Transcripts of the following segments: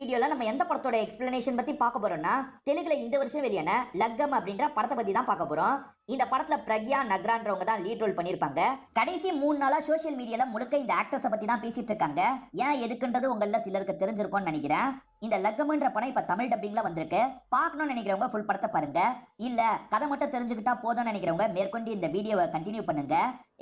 வீடியோவில் நம்ம எந்த படத்தோட எக்ஸ்பிளனேஷன் பற்றி பார்க்க போகிறோம்னா தெலுங்கில் இந்த வருஷம் வெளியான லக்கம் அப்படின்ற படத்தை பற்றி தான் பார்க்க போகிறோம் இந்த படத்துல பிரக்யா நக்ரான்றவங்க தான் லீட் ரோல் பண்ணிருப்பாங்க கடைசி மூணு நாளா சோஷியல் மீடியால முழுக்க இந்த ஆக்ட்ரஸ பத்தி தான் பேசிட்டு இருக்காங்க. ஏன் எதுக்குன்றது உங்கள சிலருக்கு தெரிஞ்சிருக்கும்னு நினைக்கிறேன். இந்த லக்கம்ன்ற படம் இப்ப தமிழ் டப்பிங்ல வந்திருக்கு. பார்க்கணும்னு நினைக்கிறவங்க ஃபுல் படத்தை பாருங்க. இல்ல கதை மட்டும் தெரிஞ்சுக்கிட்டா போதும்னு நினைக்கிறவங்க மேற்கொண்டு இந்த வீடியோவை கண்டினியூ பண்ணுங்க.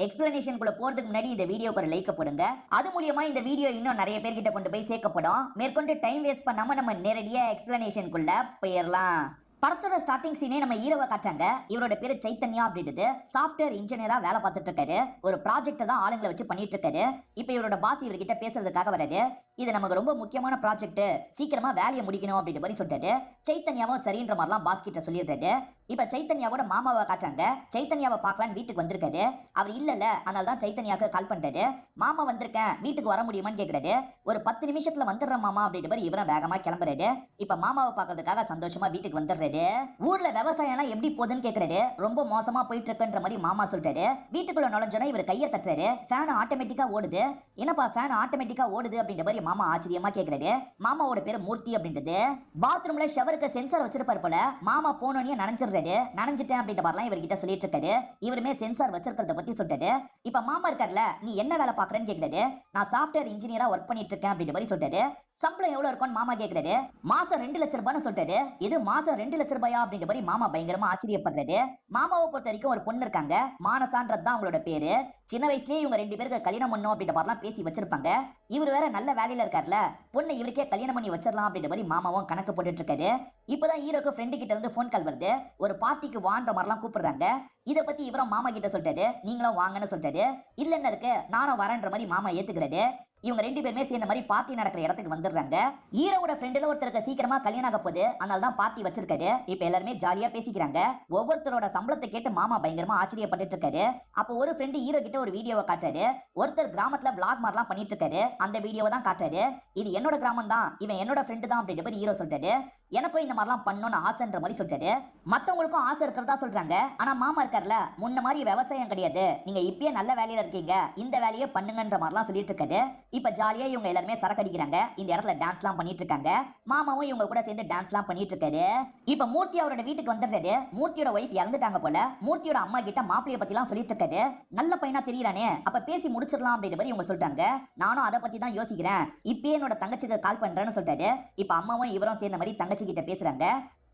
எக்ஸ்பிளனேஷன் குள்ள போறதுக்கு முன்னாடி இந்த வீடியோக்கு ஒரு லைக் போடுங்க. அது மூலியமா இந்த வீடியோ இன்னும் நிறைய பேர்கிட்ட கொண்டு போய் சேர்க்கப்படும். மேற்கொண்டு டைம் வேஸ்ட் பண்ணாம நம்ம நேரடியா எக்ஸ்பிளனேஷன் குள்ள போயிடலாம். படத்தோட ஸ்டார்டிங் சீனே நம்ம ஹீரோவை காட்டுறாங்க. இவரோட பேரு சைத்தன்யா அப்படின்றது சாஃப்ட்வேர் இன்ஜினியரா வேலை பார்த்துட்டு இருக்காரு. ஒரு ப்ராஜெக்ட் தான் ஆளுங்களை வச்சு பண்ணிட்டு இருக்காரு. இப்ப இவரோட பாஸ் இவர்கிட்ட பேசுறதுக்காக வராரு. இது நமக்கு ரொம்ப முக்கியமான ப்ராஜெக்ட் சீக்கிரமா வேலையை முடிக்கணும் அப்படின்ற மாதிரி சொல்லிட்டாரு. சைத்தன்யாவும் சரின்ற மாதிரிலாம் பாஸ்கிட்ட சொல்லிடுறாரு இப்ப சைத்தன்யாவோட மாமாவை காட்டுறாங்க. சைத்தன்யாவை பார்க்கலான்னு வீட்டுக்கு வந்திருக்காரு. அவர் இல்லல அதனால தான் சைத்தன்யாவுக்கு கால் பண்றாரு மாமா வந்திருக்கேன் வீட்டுக்கு வர முடியுமான்னு கேக்குறாரு. ஒரு பத்து நிமிஷத்துல வந்துடுற மாமா அப்படின்ற மாதிரி இவரும் வேகமா கிளம்புறாரு. இப்ப மாமாவை பாக்குறதுக்காக சந்தோஷமா வீட்டுக்கு வந்துடுறாரு. ஊர்ல விவசாயம் எல்லாம் எப்படி போகுதுன்னு கேக்குறாரு. ரொம்ப மோசமா போயிட்டு இருக்குன்ற மாதிரி மாமா சொல்றாரு வீட்டுக்குள்ள நுழைஞ்சோன்னா இவர் கையை தட்டுறாரு. ஃபேன் ஆட்டோமேட்டிக்கா ஓடுது. என்னப்பா ஃபேன் ஆட்டோமேட்டிக்கா ஓடுது அப்படின்ற மாதிரி மாமா ஆச்சரியமா கேக்குறாரு. மாமாவோட பேரு மூர்த்தி அப்படின்றது. பாத்ரூம்ல ஷவருக்கு சென்சார் வச்சிருப்பாரு போல. மாமா போனோனே நனைஞ்சிடுறாரு. நனைஞ்சிட்டேன் அப்படின்ற மாதிரிலாம் இவர்கிட்ட சொல்லிட்டு இருக்காரு. இவருமே சென்சார் வச்சிருக்கிறத பத்தி சொல்றாரு இப்ப மாமா இருக்கார்ல நீ என்ன வேலை பாக்குறேன்னு கேக்குறாரு. நான் சாஃப்ட்வேர் இன்ஜினியரா ஒர்க் பண்ணிட்டு இருக்கேன் அப்படின்ற மாதிரி சொல்றாரு சம்பளம் எவ்வளவு இருக்கும்னு மாமா கேக்குறாரு. மாசம் ரெண்டு லட்ச ரூபான்னு சொல்றாரு இது மாசம் ரெண்டு லட்ச ரூபாயா அப்படின்ற மாதிரி மாமா பயங்கரமா ஆச்சரியப்படுறாரு. மாமாவை பொறுத்த வரைக்கும் ஒரு பொண்ணு இருக்காங்க. மானசான்றது தான் அவங்களோட பேரு. சின்ன வயசுலயே இவங்க ரெண்டு பேருக்கு கல்யாணம் பண்ணும் அப்படின்ற மாதிரிலாம் பேசி வச்சிருப்பாங்க. இவர் வேற நல்ல வேலையில இருக்கார்ல. பொண்ணை இவருக்கே கல்யாணம் பண்ணி வச்சிடலாம் அப்படின்ற மாதிரி மாமாவும் கணக்கு போட்டுட்டு இருக்காரு இப்பதான் ஹீரோக்கு ஃப்ரெண்டு கிட்ட இருந்து ஃபோன் கால் வருது. ஒரு பார்ட்டிக்கு வான்ற மாதிரிலாம் கூப்பிடுறாங்க. இதை பத்தி இவரும் மாமா கிட்ட சொல்லிட்டாரு. நீங்களும் வாங்கன்னு சொல்லிட்டாரு. இல்ல என்ன இருக்கு? நானும் வரேன்ற மாதிரி மாமா ஏத்துக்கிறாரு. இவங்க ரெண்டு பேருமே சேர்ந்த மாதிரி பார்ட்டி நடக்கிற இடத்துக்கு வந்துடுறாங்க. ஹீரோவோட ஃப்ரெண்டுல ஒருத்தருக்கு சீக்கிரமா கல்யாணம் ஆக போகுது. அதனால தான் பார்ட்டி வச்சிருக்காரு. இப்ப எல்லாருமே ஜாலியா பேசிக்கிறாங்க. ஒவ்வொருத்தரோட சம்பளத்தை கேட்டு மாமா பயங்கரமா ஆச்சரியப்பட்டு இருக்காரு. அப்போ ஒரு ஃப்ரெண்டு ஹீரோ கிட்ட ஒரு வீடியோவை காட்டாரு ஒருத்தர் கிராமத்துல விளாக் மாதிரிலாம் பண்ணிட்டு இருக்காரு. அந்த வீடியோவை தான் காட்டாரு இது என்னோட கிராமம் தான். இவன் என்னோட ஃப்ரெண்டு தான் அப்படின்ற மாதிரி ஹீரோ சொல்றாரு எனக்கும் இந்த மாதிரிலாம் பண்ணணும்னு ஆசைன்ற மாதிரி சொல்றாரு மத்தவங்களுக்கும் ஆசை இருக்கிறதா சொல்றாங்க. ஆனா மாமா இருக்கார்ல முன்ன மாதிரி விவசாயம் கிடையாது. நீங்க இப்பயே நல்ல வேலையில இருக்கீங்க. இந்த வேலையை பண்ணுங்கன்ற மாதிரிலாம் சொல்லிட்டு இருக்காரு. இப்ப ஜாலியா இவங்க எல்லாருமே சரக்கு அடிக்கிறாங்க இந்த இடத்துல டான்ஸ்லாம் பண்ணிட்டு இருக்காங்க மாமாவும் இவங்க கூட சேர்ந்து டான்ஸ்லாம் பண்ணிட்டு இருக்காரு இப்ப மூர்த்தி அவரோட வீட்டுக்கு வந்துடுறாரு. மூர்த்தியோட ஒய்ஃப் இறந்துட்டாங்க போல. மூர்த்தியோட அம்மா கிட்ட மாப்பிளைய பத்திலாம் சொல்லிட்டு இருக்காரு நல்ல பையனா தெரியறானே. அப்ப பேசி முடிச்சிடலாம் அப்படின்ற மாதிரி இவங்க சொல்லிட்டாங்க. நானும் அதை பத்தி தான் யோசிக்கிறேன். இப்பயே என்னோட தங்கச்சிக்கு கால் பண்றேன்னு சொல்லிட்டாரு. இப்ப அம்மாவும் இவரும் சேர்ந்த மாதிரி தங்கச்சி கிட்ட பேசுறாங்க.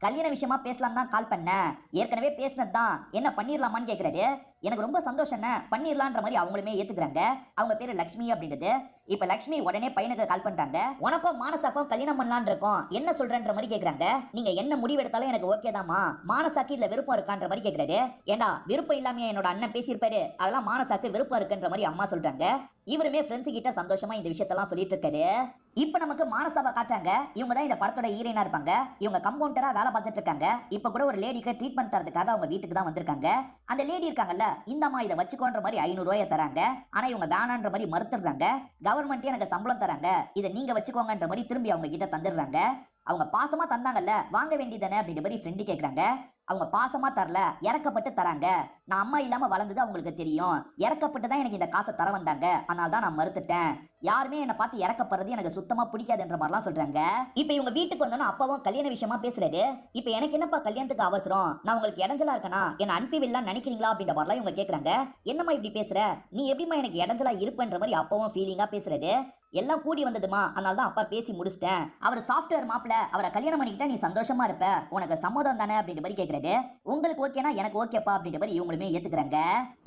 கல்யாண விஷயமா பேசலாம் தான் கால் பண்ணேன் ஏற்கனவே பேசினது தான் என்ன பண்ணிடலாமான்னு கேக்குறாரு? எனக்கு ரொம்ப சந்தோஷம் பண்ணிடலான்ற மாதிரி அவங்களுமே ஏத்துக்கிறாங்க. அவங்க பேரு லக்ஷ்மி அப்படின்றது இப்ப லக்ஷ்மி உடனே பையனுக்கு கால் பண்றாங்க. உனக்கும் மானசாக்கும் கல்யாணம் பண்ணலான் இருக்கோம். என்ன சொல்றன்ற மாதிரி கேக்குறாங்க. நீங்க என்ன முடிவு எடுத்தாலும் எனக்கு ஓகே தாமா மானசாக்கு இதுல விருப்பம் இருக்கான்ற மாதிரி கேக்குறாரு. ஏண்டா விருப்பம் இல்லாம என்னோட அண்ணன் பேசியிருப்பாரு? அதெல்லாம் மானசாக்கு விருப்பம் இருக்குன்ற மாதிரி அம்மா சொல்றாங்க. இவருமே ஃப்ரெண்ட்ஸ் கிட்ட சந்தோஷமா இந்த விஷயத்தெல்லாம் சொல்லிட்டு இருக்காரு. இப்ப நமக்கு மானசாவை காட்டாங்க இவங்க தான் இந்த படத்தோட ஹீரோயினா இருப்பாங்க. இவங்க கம்பவுண்டரா வேலை பார்த்துட்டு இருக்காங்க. இப்ப கூட ஒரு லேடிக்கு ட்ரீட்மெண்ட் தரதுக்காக அவங்க வீட்டுக்கு தான் வந்திருக்காங்க. அந்த லேடி இருக்காங்கல்ல இந்தம்மா இதை வச்சுக்கோன்ற மாதிரி ஐநூறு ரூபாயை தராங்க. ஆனா இவங்க வேணான்ற மாதிரி மறுத்துடுறாங்க. கவர்மெண்ட்டே எனக்கு சம்பளம் தராங்க. இதை நீங்க வச்சுக்கோங்கன்ற மாதிரி திரும்பி அவங்க கிட்ட தந்துடுறாங்க. அவங்க பாசமா தந்தாங்கல்ல வாங்க வேண்டியதானே அப்படின்ற மாதிரி ஃப்ரெண்டு கேக்குறாங்க. அவங்க பாசமா தரல இறக்கப்பட்டு தராங்க. நான் அம்மா இல்லாம வளர்ந்தது அவங்களுக்கு தெரியும். இறக்கப்பட்டு தான் எனக்கு இந்த காசை தர வந்தாங்க. அதனால தான் நான் மறுத்துட்டேன். யாருமே என்னை பார்த்து இறக்கப்படுறது எனக்கு சுத்தமா பிடிக்காதுன்ற மாதிரிலாம் சொல்றாங்க. இப்போ இவங்க வீட்டுக்கு வந்தோன்னா அப்பாவும் கல்யாண விஷயமா பேசுறாரு. இப்போ எனக்கு என்னப்பா கல்யாணத்துக்கு அவசரம்? நான் உங்களுக்கு இடைஞ்சலா இருக்கனா? என்ன அனுப்பி விடலாம் நினைக்கிறீங்களா? அப்படின்ற மாதிரிலாம் இவங்க கேக்குறாங்க. என்னம்மா இப்படி பேசுற? நீ எப்படிம்மா எனக்கு இடைஞ்சலா இருப்பன்ற மாதிரி அப்பாவும் ஃபீலிங்கா பேசுறது எல்லாம் கூடி வந்ததுமா? அதனால தான் அப்பா பேசி முடிச்சிட்டேன். அவர் சாஃப்ட்வேர் மாப்பிள அவரை கல்யாணம் பண்ணிக்கிட்டா நீ சந்தோஷமா இருப்ப. உனக்கு சம்மதம் தானே? அப்படின்ற மாதிரி கேக்குறாரு உங்களுக்கு ஓகேனா எனக்கு ஓகேப்பா அப்படின்ற மாதிரி இவங்களுமே ஏத்துக்கிறாங்க.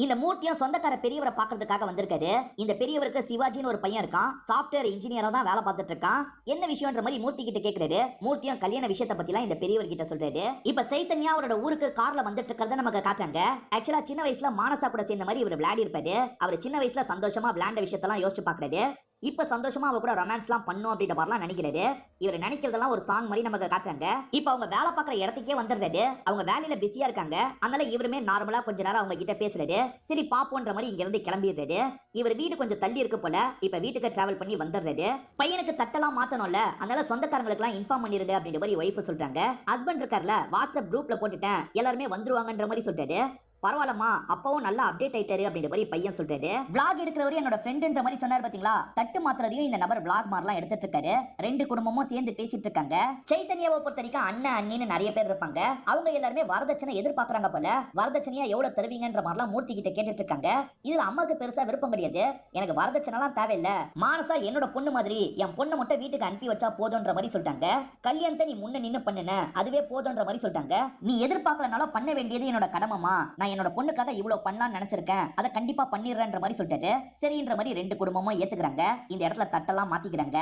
இந்த மூர்த்தியும் சொந்தக்கார பெரியவரை பாக்குறதுக்காக வந்திருக்காரு. இந்த பெரியவருக்கு சிவாஜின்னு ஒரு பையன் இருக்கான். சாஃப்ட்வேர் இன்ஜினியரா தான் வேலை பார்த்துட்டு இருக்கான் என்ன விஷயம்ன்ற மாதிரி மூர்த்தி கிட்ட கேட்கிறாரு மூர்த்தியும் கல்யாண விஷயத்தை எல்லாம் இந்த பெரியவர் கிட்ட சொல்றாரு. இப்ப சைத்தன்யா அவரோட ஊருக்கு கார்ல வந்துட்டு இருக்கிறத நமக்கு காட்டுறாங்க. ஆக்சுவலா சின்ன வயசுல மானசா கூட சேர்ந்த மாதிரி இவர் விளையாடி இருப்பாரு அவர் சின்ன வயசுல சந்தோஷமா விளையாண்ட விஷயத்தெல்லாம் யோசிச்சு பாக்குறாரு. இப்ப சந்தோஷமா அவ கூட ரொமான்ஸ்லாம் பண்ணும் அப்படின்ற மாதிரிலாம் நினைக்கிறது. இவர் நினைக்கிறதெல்லாம் ஒரு சாங் மாதிரி நமக்கு காட்டுறாங்க. இப்ப அவங்க வேலை பார்க்குற இடத்துக்கே வந்துடுறது அவங்க வேலையில பிஸியா இருக்காங்க. அதனால இவருமே நார்மலா கொஞ்ச நேரம் அவங்க கிட்ட பேசுறது சரி பாப்போன்ற மாதிரி இங்க இருந்து கிளம்பிடுறது இவர் வீடு கொஞ்சம் தள்ளி இருக்கு போல. இப்ப வீட்டுக்கு டிராவல் பண்ணி வந்துடுறது பையனுக்கு தட்டெல்லாம் மாத்தணும்ல. அதனால சொந்தக்காரங்களுக்கு எல்லாம் இன்ஃபார்ம் பண்ணிருங்க அப்படின்ற மாதிரி ஒய்ஃப் சொல்றாங்க. ஹஸ்பண்ட் இருக்கார்ல வாட்ஸ்அப் குரூப்ல போட்டுட்டேன். எல்லாருமே வந்துருவாங்கன்ற மாதிரி சொல்றாரு. பரவாயில்லம்மா அப்பாவும் நல்லா அப்டேட் ஆயிட்டாரு அப்படின்ற மாதிரி பையன் சொல்றாரு. விளாக் எடுக்கிறவரு என்னோட ஃப்ரெண்டுன்ற மாதிரி சொன்னார் பாத்தீங்களா? தட்டு மாத்திரதையும் இந்த நபர் விளாக் மாதிரிலாம் எடுத்துட்டு இருக்காரு. ரெண்டு குடும்பமும் சேர்ந்து பேசிட்டு இருக்காங்க. சைத்தன்யாவை பொறுத்த வரைக்கும் அண்ணன் அண்ணின்னு நிறைய பேர் இருப்பாங்க. அவங்க எல்லாருமே வரதட்சணை எதிர்பார்க்கறாங்க போல. வரதட்சணையா எவ்வளவு தருவீங்கன்ற மாதிரிலாம் மூர்த்தி கிட்ட கேட்டுட்டு இருக்காங்க. இதுல அம்மாவுக்கு பெருசா விருப்பம் கிடையாது. எனக்கு வரதட்சணைலாம் தேவையில்ல. மானசா என்னோட பொண்ணு மாதிரி என் பொண்ணு மட்டும் வீட்டுக்கு அனுப்பி வச்சா போதும்ன்ற மாதிரி சொல்லிட்டாங்க. கல்யாணத்தை நீ முன்ன நின்னு பண்ணுன அதுவே போதுன்ற மாதிரி சொல்லிட்டாங்க. நீ எதிர்பார்க்கலனாலும் பண்ண வேண்டியது என்னோட கடமைமா நான் என்னோட பொண்ணுக்காக இவ்வளவு பண்ணலாம்னு நினைச்சிருக்கேன். அதை கண்டிப்பா பண்ணிடுறேன்ற மாதிரி சொல்லிட்டாரு. சரின்ற மாதிரி ரெண்டு குடும்பமும் ஏத்துக்கிறாங்க. இந்த இடத்துல தட்டெல்லாம் மாத்திக்கிறாங்க.